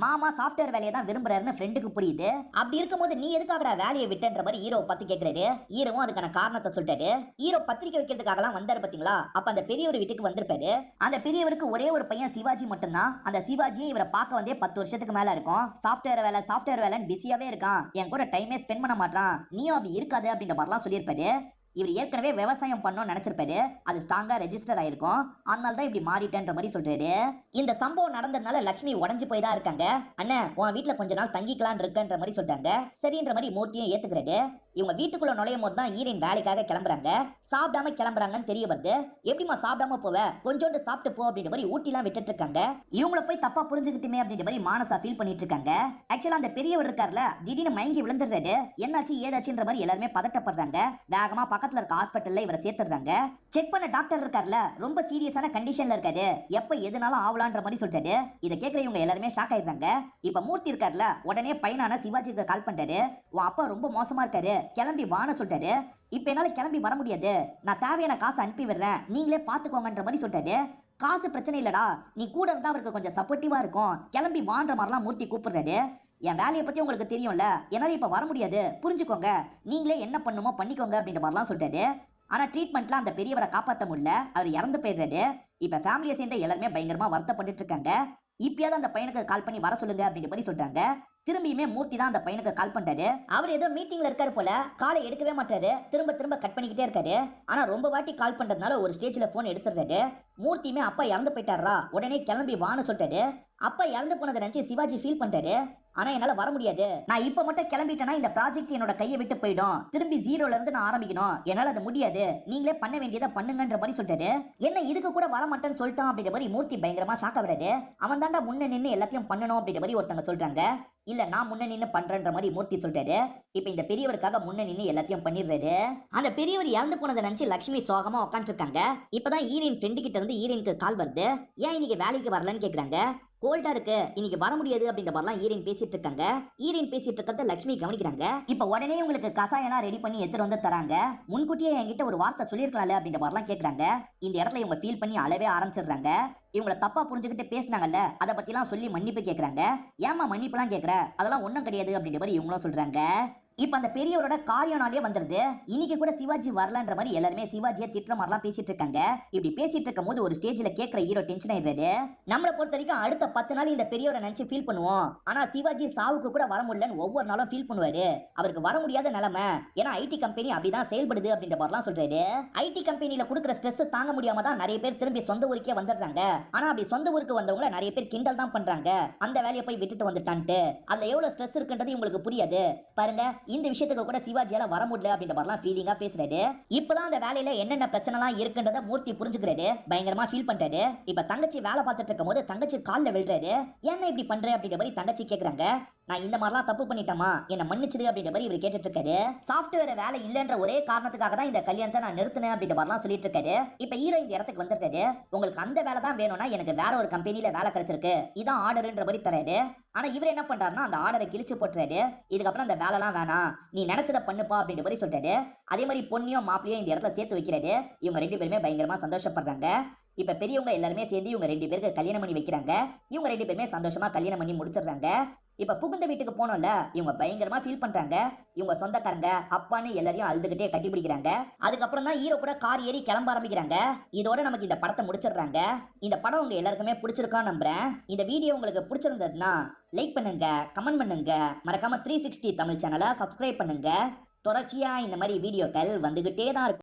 மாமா சாஃப்ட்வேர் வேலையை தான் விரும்புறாருன்னு ஃப்ரெண்டுக்கு புரியுது. அப்படி இருக்கும்போது நீ எதுக்காக வேலையை விட்டன்ற மாதிரி ஹீரோ பத்தி கேட்கறாரு ஹீரோவும் அதுக்கான காரணத்தை சொல்லிட்டாரு. ஹீரோ பத்திரிக்கை வைக்கிறதுக்காகலாம் வந்தாரு பாத்தீங்களா? அப்ப அந்த பெரியவர் வீட்டுக்கு வந்திருப்பாரு. அந்த பெரியவருக்கு ஒரே ஒரு பையன் சிவாஜி மட்டும்தான். அந்த சிவாஜியை இவரை பார்க்க வந்தே பத்து வருஷத்துக்கு மேல இருக்கும். சாஃப்ட்வேர் வேலை சாஃப்ட்வேர் வேலைன்னு பிஸியாவே இருக்கான். என் கூட டைமே ஸ்பெண்ட் பண்ண மாட்டான். நீயும் அப்படி இருக்காது அப்படின்ற மாதிரிலாம் சொல்லியிருப்பாரு. இவர் ஏற்கனவே விவசாயம் பண்ணோம்னு நினைச்சிருப்பாரு. அது ஸ்ட்ராங்கா ரெஜிஸ்டர் ஆயிருக்கும். அதனால தான் இப்படி மாறிட்டேன்ற மாதிரி சொல்றாரு. இந்த சம்பவம் நடந்ததுனால லட்சுமி உடஞ்சு போய் தான் இருக்காங்க. அண்ணன் உன் வீட்டுல கொஞ்ச நாள் தங்கிக்கலாம் இருக்கன்ற மாதிரி சொல்றாங்க சரின்ற மாதிரி மூர்த்தியும் ஏத்துக்கிறாரு. இவங்க வீட்டுக்குள்ள நுழையும் போது தான் ஈரின் வேலைக்காக கிளம்புறாங்க. சாப்பிடாம கிளம்புறாங்கன்னு தெரிய வருது. எப்படிமா சாப்பிடாம போவ? கொஞ்சோண்டு சாப்பிட்டு போ அப்படின்ற மாதிரி ஊட்டிலாம் விட்டுட்டு இருக்காங்க இவங்கள போய் தப்பா புரிஞ்சுக்கிட்டுமே அப்படின்ற மாதிரி மானசா ஃபீல் பண்ணிட்டு இருக்காங்க ஆக்சுவலா அந்த பெரியவர் இருக்கார்ல திடீர்னு மயங்கி விழுந்துடுறாரு. என்னாச்சு ஏதாச்சுன்ற மாதிரி எல்லாருமே பதட்டப்படுறாங்க. வேகமா பக்கத்துல இருக்க ஹாஸ்பிட்டல்ல இவரை சேர்த்துடுறாங்க. செக் பண்ண டாக்டர் இருக்கார்ல ரொம்ப சீரியஸான கண்டிஷன்ல இருக்காரு. எப்ப எதுனாலும் ஆகலான்ற மாதிரி சொல்லிட்டாரு. இதை கேட்குற இவங்க எல்லாருமே ஷாக் ஆயிடுறாங்க. இப்ப மூர்த்தி இருக்கார்ல உடனே பையனான சிவாஜிக்கு கால் பண்றாரு. உன் அப்பா ரொம்ப மோசமா இருக்காரு. கிளம்பி வான சொல்லிட்டாரு. இப்ப என்னால கிளம்பி வர முடியாது. நான் தேவையான காசு அனுப்பி விடுறேன். நீங்களே பாத்துக்கோங்கன்ற மாதிரி சொல்லிட்டாரு. காசு பிரச்சனை இல்லடா. நீ கூட இருந்தா அவருக்கு கொஞ்சம் சப்போர்ட்டிவா இருக்கும். கிளம்பி வான்ற மாதிரிலாம் மூர்த்தி கூப்பிடுறாரு. என் வேலையை பத்தி உங்களுக்கு தெரியும்ல. என்னால இப்ப வர முடியாது. புரிஞ்சுக்கோங்க. நீங்களே என்ன பண்ணுமோ பண்ணிக்கோங்க அப்படின்ற மாதிரிலாம் சொல்லிட்டாரு. ஆனா ட்ரீட்மெண்ட்ல அந்த பெரியவரை காப்பாற்ற முடியல. அவர் இறந்து போயிடுறாரு. இப்ப ஃபேமிலியை சேர்ந்த எல்லாருமே பயங்கரமா வருத்தப்பட்டுட்டு இருக்காங்க. இப்பயாவது அந்த பையனுக்கு கால் பண்ணி வர சொல்லுங்க அப்படின்ற மாதிரி சொல்றாங்க. திரும்பியுமே மூர்த்தி தான் அந்த பையனுக்கு கால் பண்றாரு. அவர் ஏதோ மீட்டிங்ல இருக்காரு போல. காலை எடுக்கவே மாட்டாரு திரும்ப திரும்ப கட் பண்ணிக்கிட்டே இருக்காரு. ஆனா ரொம்ப வாட்டி கால் பண்றதுனால ஒரு ஸ்டேஜ்ல போன் எடுத்துடுறாரு மூர்த்தியுமே அப்பா இறந்து போயிட்டாரா உடனே கிளம்பி வான்னு சொல்லிட்டாரு. அப்பா இறந்து போனதை நினைச்சு சிவாஜி ஃபீல் பண்றாரு ஆனா என்னால வர முடியாது. நான் இப்ப மட்டும் கிளம்பிட்டேன்னா இந்த ப்ராஜெக்ட் என்னோட கையை விட்டு போயிடும். திரும்பி ஜீரோல இருந்து நான் ஆரம்பிக்கணும். என்னால அது முடியாது. நீங்களே பண்ண வேண்டியதை பண்ணுங்கன்ற மாதிரி சொல்லிட்டாரு. என்ன இதுக்கு கூட வர மாட்டேன்னு சொல்லிட்டான் அப்படின்ற மாதிரி மூர்த்தி பயங்கரமா ஷாக் விடாது அவன் தாண்டா முன்ன நின்று எல்லாத்தையும் பண்ணணும் அப்படின்ற மாதிரி ஒருத்தங்க சொல்றாங்க. இல்ல நான் முன்ன நின்று பண்றேன்ற மாதிரி மூர்த்தி சொல்றாரு. இப்ப இந்த பெரியவருக்காக முன்ன நின்று எல்லாத்தையும் பண்ணிடுறாரு. அந்த பெரியவர் இறந்து போனதை நினைச்சு லட்சுமி சோகமா உட்காந்துருக்காங்க இப்பதான் ஈரின் ஃப்ரெண்டு கிட்ட இருந்து ஈரனுக்கு கால் வருது. ஏன் இன்னைக்கு வேலைக்கு வரலன்னு கேக்குறாங்க? கோல்டா இருக்கு. இன்னைக்கு வர முடியாது அப்படின்ற மாதிரிலாம் ஈரன் பேசிட்டு இருக்காங்க. ஈரன் பேசிட்டு இருக்கிறத லட்சுமி கவனிக்கிறாங்க. இப்ப உடனே உங்களுக்கு கசாயம்லாம் ரெடி பண்ணி எடுத்துட்டு வந்து தராங்க. முன்கூட்டியே என்கிட்ட ஒரு வார்த்தை சொல்லியிருக்கலாம்ல அப்படிங்கிற மாதிரிலாம் கேக்குறாங்க. இந்த இடத்துல இவங்க ஃபீல் பண்ணி அளவே ஆரம்பிச்சிடுறாங்க. இவங்கள தப்பா புரிஞ்சுக்கிட்டு பேசினாங்கல்ல அதை பத்திலாம் சொல்லி மன்னிப்பு கேக்குறாங்க. ஏமா மன்னிப்புலாம் கேக்குற? அதெல்லாம் ஒண்ணும் கிடையாது அப்படின்ற மாதிரி இவங்களும் சொல்றாங்க. இப்ப அந்த பெரியவரோட காரியனாலே வந்துருது. இன்னைக்கு கூட சிவாஜி வரலன்ற மாதிரி எல்லாருமே சிவாஜியை திட்டுற மாதிரிலாம் பேசிட்டு இருக்காங்க. இப்படி பேசிட்டு இருக்கும் போது ஒரு ஸ்டேஜ்ல கேட்கிற ஹீரோ டென்ஷன் ஆயிடுறாரு. நம்மளை பொறுத்த வரைக்கும் அடுத்த பத்து நாள் இந்த பெரியவரை நினைச்சு ஃபீல் பண்ணுவோம். ஆனா சிவாஜி சாவுக்கு கூட வர முடியலன்னு ஒவ்வொரு நாளும் ஃபீல் பண்ணுவாரு. அவருக்கு வர முடியாத நிலைமை. ஏன்னா ஐடி கம்பெனி அப்படிதான் செயல்படுது அப்படின்ற மாதிரிலாம் சொல்றாரு. ஐடி கம்பெனில கொடுக்குற ஸ்ட்ரெஸ் தாங்க முடியாம தான் நிறைய பேர் திரும்பி சொந்த ஊருக்கே வந்துடுறாங்க. ஆனா அப்படி சொந்த ஊருக்கு வந்தவங்கள நிறைய பேர் கிண்டல் தான் பண்றாங்க. அந்த வேலையை போய் விட்டுட்டு வந்துட்டான்ட்டு. அதுல எவ்வளவு ஸ்ட்ரெஸ் இருக்குன்றது உங்களுக்கு புரியாது. பாருங்க இந்த விஷயத்துக்கு கூட சிவாஜியால வர முடியல அப்படின்ற மாதிரிலாம் ஃபீலிங்கா பேசுறாரு. இப்பதான் அந்த வேலையில என்னென்ன பிரச்சனைலாம் இருக்குன்றத மூர்த்தி புரிஞ்சுக்கிறாரு. பயங்கரமா ஃபீல் பண்றாரு. இப்ப தங்கச்சி வேலை பார்த்துட்டு இருக்கும் போது தங்கச்சி கால்ல விழுறாரு. என்ன இப்படி பண்ற? அப்படின்ற மாதிரி தங்கச்சி கேக்குறாங்க. நான் இந்த மாதிரிலாம் தப்பு பண்ணிட்டேமா என்ன மன்னிச்சிடு அப்படின்ற மாதிரி இவர் கேட்டுட்டு இருக்காரு சாஃப்ட்வேர் வேலை இல்லைன்ற ஒரே காரணத்துக்காக தான் இந்த கல்யாணத்தை நான் நிறுத்தினேன் அப்படின்ற மாதிரிலாம் சொல்லிட்டு இருக்காரு இப்ப ஹீரோ இந்த இடத்துக்கு வந்துட்டாரு உங்களுக்கு அந்த வேலை தான் வேணும்னா எனக்கு வேற ஒரு கம்பெனில வேலை கிடைச்சிருக்கு. இதான் ஆர்டர்ன்ற மாதிரி தராரு. ஆனா இவர் என்ன பண்றாருன்னா அந்த ஆர்டரை கிழிச்சு போட்டுறாரு. இதுக்கப்புறம் அந்த வேலைலாம் வேணாம். நீ நினைச்சதை பண்ணுப்பா அப்படின்ற மாதிரி சொல்றாரு அதே மாதிரி பொண்ணையும் மாப்பிளையும் இந்த இடத்துல சேர்த்து வைக்கிறாரு. இவங்க ரெண்டு பேருமே பயங்கரமா சந்தோஷப்படுறாங்க. இப்ப பெரியவங்க எல்லாருமே சேர்ந்து இவங்க ரெண்டு பேருக்கு கல்யாணம் பண்ணி வைக்கிறாங்க. இவங்க ரெண்டு பேருமே சந்தோஷமா கல்யாணம் பண்ணி முடிச்சிடுறாங்க. இப்ப புகுந்த வீட்டுக்கு போனோம்ல இவங்க பயங்கரமா ஃபீல் பண்றாங்க. இவங்க சொந்தக்காரங்க அப்பான்னு எல்லாரையும் அழுதுகிட்டே கட்டி பிடிக்கிறாங்க. அதுக்கப்புறம் தான் ஹீரோ கூட கார் ஏறி கிளம்ப ஆரம்பிக்கிறாங்க. இதோட நமக்கு இந்த படத்தை முடிச்சிடுறாங்க. இந்த படம் உங்க எல்லாருக்குமே பிடிச்சிருக்கான்னு நம்புறேன். இந்த வீடியோ உங்களுக்கு பிடிச்சிருந்ததுன்னா லைக் பண்ணுங்க கமெண்ட் பண்ணுங்க. மறக்காம த்ரீ சிக்ஸ்டி தமிழ் சேனலை சப்ஸ்கிரைப் பண்ணுங்க. தொடர்ச்சியா இந்த மாதிரி வீடியோக்கள் வந்துகிட்டே தான் இருக்கும்